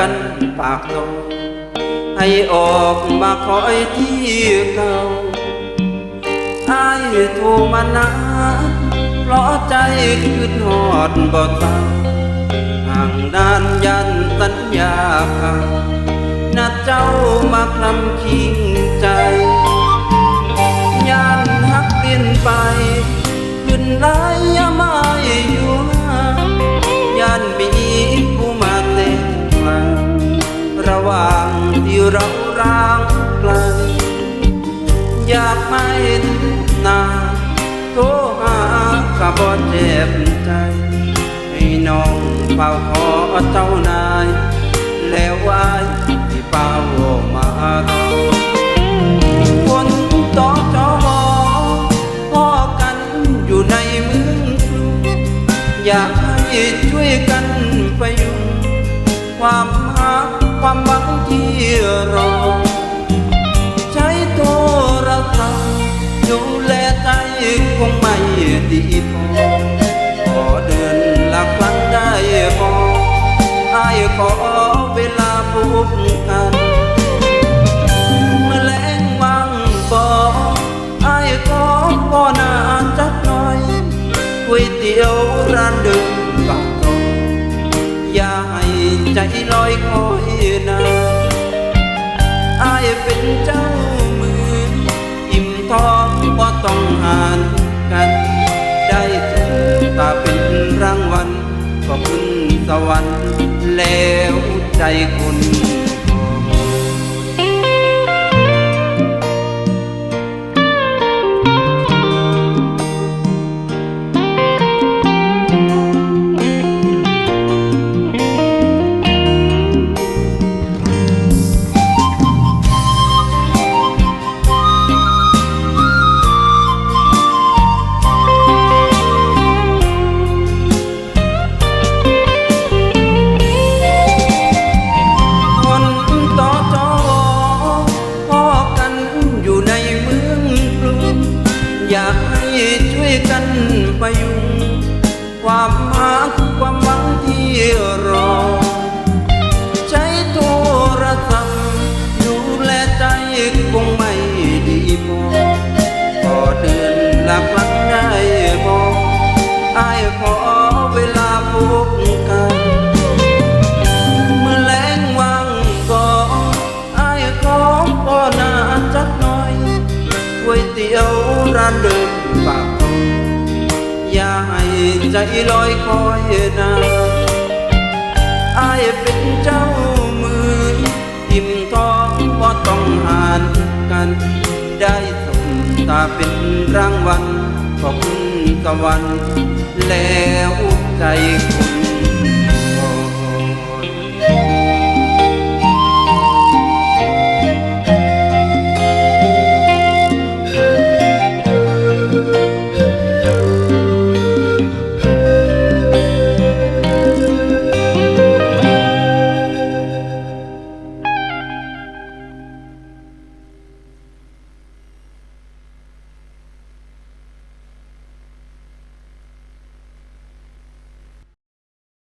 กันปากตรงให้ออกมาคอยที่เก่าอายโทรมานานเพราะใจคืนหอดบ่ตาห่างด้านยันสัญญาขาดนัดเจ้ามาคลำคิง เห็นหน้าโทรหาก็บ่เจ็บใจให้น้องเฝ้าขอเจ้านาย แล้วไว้ที่เฝ้ามาเราคนต่อจอพ่อกันอยู่ในเมืองกรุงอยากให้ช่วยกันไปยุงความหักความหวังที่รอใช้โทรศัพท์ ตีพอขอเดือนละครั้งได้พอไอ้ขอเวลาพบกันเมื่อแลงวังบ่ไอ้ขอบ่นานจักหน่อยก๋วยเตี๋ยวร้านเดิมปากตรงอย่าให้ใจลอยคอยนานอายเป็นเจ้ามืออิ่มท้องบ่ต้องหานกัน ก็ขึ้นสวรรค์แล้วใจคุณคน อยากให้ช่วยกันไปยุง ความหักความหวังที่รอ ใจลอยคอยนาอายเป็นเจ้ามืออิ่มท้องก็ต้องหานกัน ได้สมตาเป็นรางวัลขอบคุณสวรรค์แล้วใจคุณ